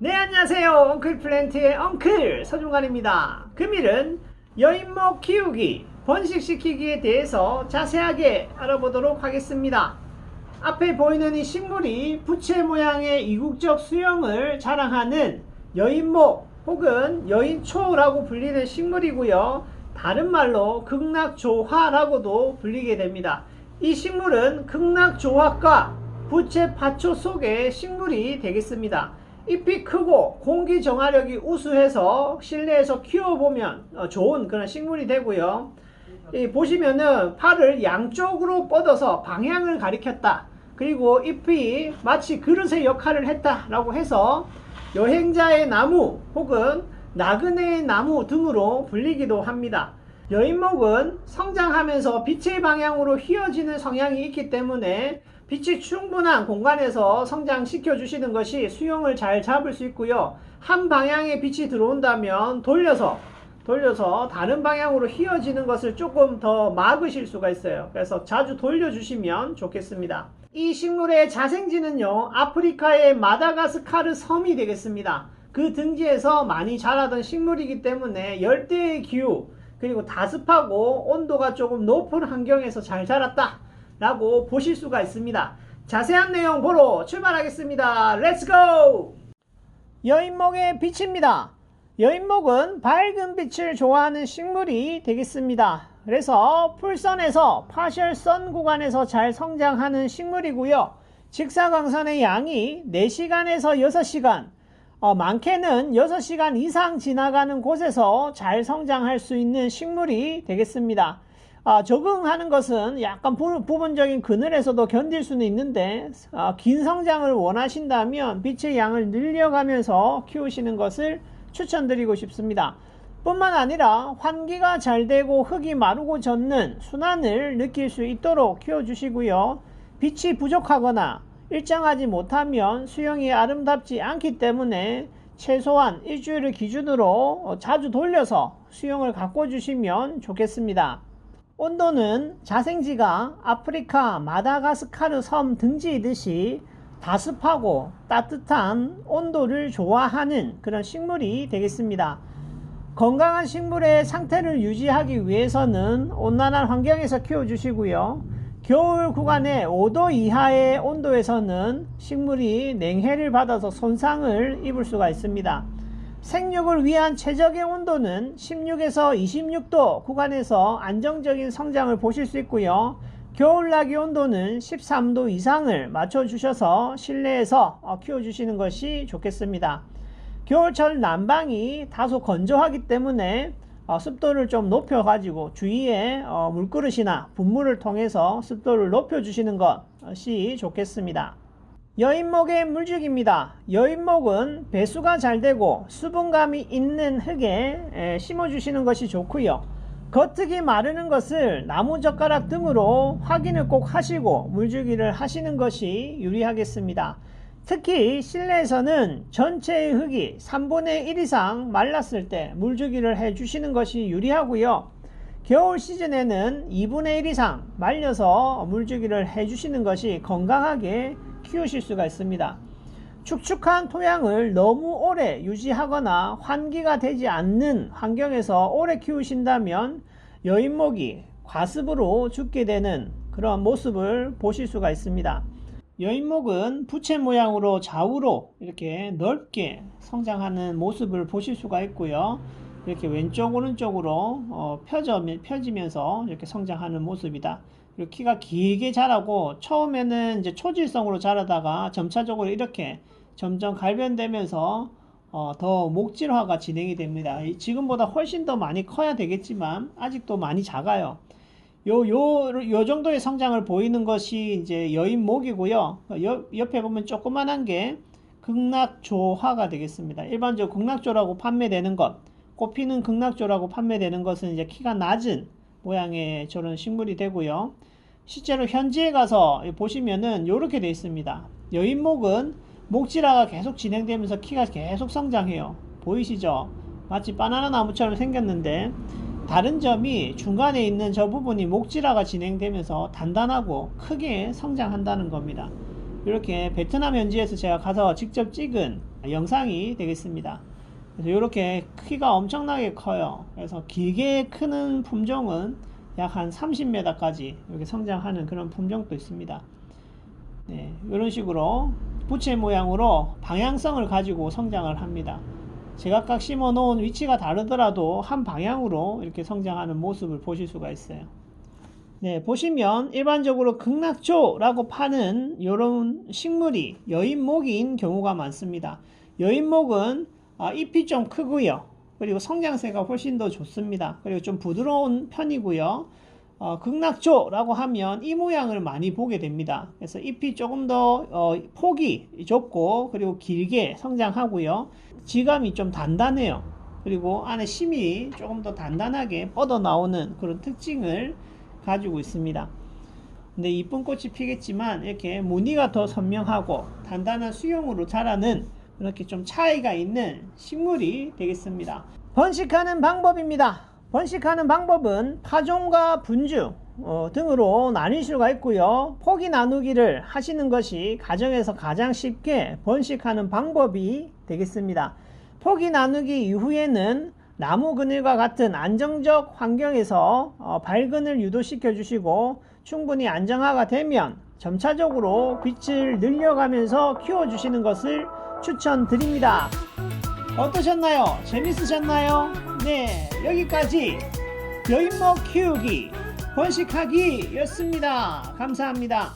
네 안녕하세요. 엉클 플랜트의 엉클 서중관입니다. 금일은 여인목 키우기 번식시키기에 대해서 자세하게 알아보도록 하겠습니다. 앞에 보이는 이 식물이 부채 모양의 이국적 수영을 자랑하는 여인목 혹은 여인초라고 불리는 식물이고요. 다른 말로 극락조화라고도 불리게 됩니다. 이 식물은 극락조화과 부채 파초 속의 식물이 되겠습니다 잎이 크고 공기 정화력이 우수해서 실내에서 키워보면 어, 좋은 그런 식물이 되고요. 이 보시면은 팔을 양쪽으로 뻗어서 방향을 가리켰다. 그리고 잎이 마치 그릇의 역할을 했다라고 해서 여행자의 나무 혹은 나그네의 나무 등으로 불리기도 합니다. 여인목은 성장하면서 빛의 방향으로 휘어지는 성향이 있기 때문에 빛이 충분한 공간에서 성장시켜 주시는 것이 수영을 잘 잡을 수 있고요. 한 방향에 빛이 들어온다면 돌려서 돌려서 다른 방향으로 휘어지는 것을 조금 더 막으실 수가 있어요. 그래서 자주 돌려주시면 좋겠습니다. 이 식물의 자생지는요, 아프리카의 마다가스카르 섬이 되겠습니다. 그 등지에서 많이 자라던 식물이기 때문에 열대의 기후, 그리고 다습하고 온도가 조금 높은 환경에서 잘 자랐다. 라고 보실 수가 있습니다. 자세한 내용 보러 출발하겠습니다. 렛츠고! 여인목의 빛입니다. 여인목은 밝은 빛을 좋아하는 식물이 되겠습니다. 그래서 풀선에서 파셜선 구간에서 잘 성장하는 식물이고요. 직사광선의 양이 4시간에서 6시간, 어, 많게는 6시간 이상 지나가는 곳에서 잘 성장할 수 있는 식물이 되겠습니다. 아, 적응하는 것은 약간 부, 부분적인 그늘에서도 견딜 수는 있는데 아, 긴 성장을 원하신다면 빛의 양을 늘려가면서 키우시는 것을 추천드리고 싶습니다. 뿐만 아니라 환기가 잘 되고 흙이 마르고 젖는 순환을 느낄 수 있도록 키워주시고요. 빛이 부족하거나 일정하지 못하면 수영이 아름답지 않기 때문에 최소한 일주일을 기준으로 어, 자주 돌려서 수영을 가꿔주시면 좋겠습니다. 온도는 자생지가 아프리카 마다가스카르 섬 등지이듯이 다습하고 따뜻한 온도를 좋아하는 그런 식물이 되겠습니다. 건강한 식물의 상태를 유지하기 위해서는 온난한 환경에서 키워주시고요. 겨울 구간의 5도 이하의 온도에서는 식물이 냉해를 받아서 손상을 입을 수가 있습니다. 생육을 위한 최적의 온도는 16에서 26도 구간에서 안정적인 성장을 보실 수 있고요. 겨울나기 온도는 13도 이상을 맞춰주셔서 실내에서 어, 키워주시는 것이 좋겠습니다. 겨울철 난방이 다소 건조하기 때문에 어, 습도를 좀 높여 가지고 주위에 어, 물그릇이나 분무를 통해서 습도를 높여 주시는 것이 좋겠습니다. 여인목의 물죽입니다. 여인목은 배수가 잘 되고 수분감이 있는 흙에 심어주시는 것이 좋고요. 겉흙이 마르는 것을 나무젓가락 등으로 확인을 꼭 하시고 물주기를 하시는 것이 유리하겠습니다. 특히 실내에서는 전체의 흙이 3분의 1 이상 말랐을 때 물주기를 해 주시는 것이 유리하고요. 겨울 시즌에는 2분의 1 이상 말려서 물주기를 해 주시는 것이 건강하게 키우실 수가 있습니다. 축축한 토양을 너무 오래 유지하거나 환기가 되지 않는 환경에서 오래 키우신다면 여인목이 과습으로 죽게 되는 그런 모습을 보실 수가 있습니다. 여인목은 부채 모양으로 좌우로 이렇게 넓게 성장하는 모습을 보실 수가 있고요. 이렇게 왼쪽 오른쪽으로 어, 펴져, 펴지면서 이렇게 성장하는 모습이다. 그리고 키가 길게 자라고 처음에는 이제 초질성으로 자라다가 점차적으로 이렇게 점점 갈변되면서 어, 더 목질화가 진행이 됩니다. 지금보다 훨씬 더 많이 커야 되겠지만 아직도 많이 작아요. 요, 요, 요 정도의 성장을 보이는 것이 이제 여인목이고요. 옆, 옆에 보면 조그만한 게 극락조화가 되겠습니다. 일반적으로 극락조라고 판매되는 것, 꽃피는 극락조라고 판매되는 것은 이제 키가 낮은 모양의 저런 식물이 되고요. 실제로 현지에 가서 보시면은 이렇게 되어 있습니다. 여인목은 목질화가 계속 진행되면서 키가 계속 성장해요. 보이시죠? 마치 바나나 나무처럼 생겼는데 다른 점이 중간에 있는 저 부분이 목질화가 진행되면서 단단하고 크게 성장한다는 겁니다. 이렇게 베트남 현지에서 제가 가서 직접 찍은 영상이 되겠습니다. 그래서 이렇게 크기가 엄청나게 커요. 그래서 길게 크는 품종은 약 한 30m까지 이렇게 성장하는 그런 품종도 있습니다. 네, 이런 식으로 부채 모양으로 방향성을 가지고 성장을 합니다. 제각각 심어 놓은 위치가 다르더라도 한 방향으로 이렇게 성장하는 모습을 보실 수가 있어요. 네, 보시면 일반적으로 극락초라고 파는 이런 식물이 여인목인 경우가 많습니다. 여인목은 아, 잎이 좀 크고요. 그리고 성장세가 훨씬 더 좋습니다. 그리고 좀 부드러운 편이고요. 어, 극락초라고 하면 이 모양을 많이 보게 됩니다. 그래서 잎이 조금 더 어, 폭이 좁고 그리고 길게 성장하고요. 지감이 좀 단단해요. 그리고 안에 심이 조금 더 단단하게 뻗어 나오는 그런 특징을 가지고 있습니다. 근데 이쁜 꽃이 피겠지만 이렇게 무늬가 더 선명하고 단단한 수영으로 자라는 이렇게 좀 차이가 있는 식물이 되겠습니다. 번식하는 방법입니다. 번식하는 방법은 파종과 분주 어, 등으로 나뉠 수가 있고요. 포기 나누기를 하시는 것이 가정에서 가장 쉽게 번식하는 방법이 되겠습니다. 포기 나누기 이후에는 나무 그늘과 같은 안정적 환경에서 어, 발근을 유도시켜 주시고 충분히 안정화가 되면 점차적으로 빛을 늘려가면서 키워 주시는 것을 추천드립니다. 어떠셨나요? 재밌으셨나요? 네, 여기까지 여인목 키우기 번식하기 였습니다. 감사합니다.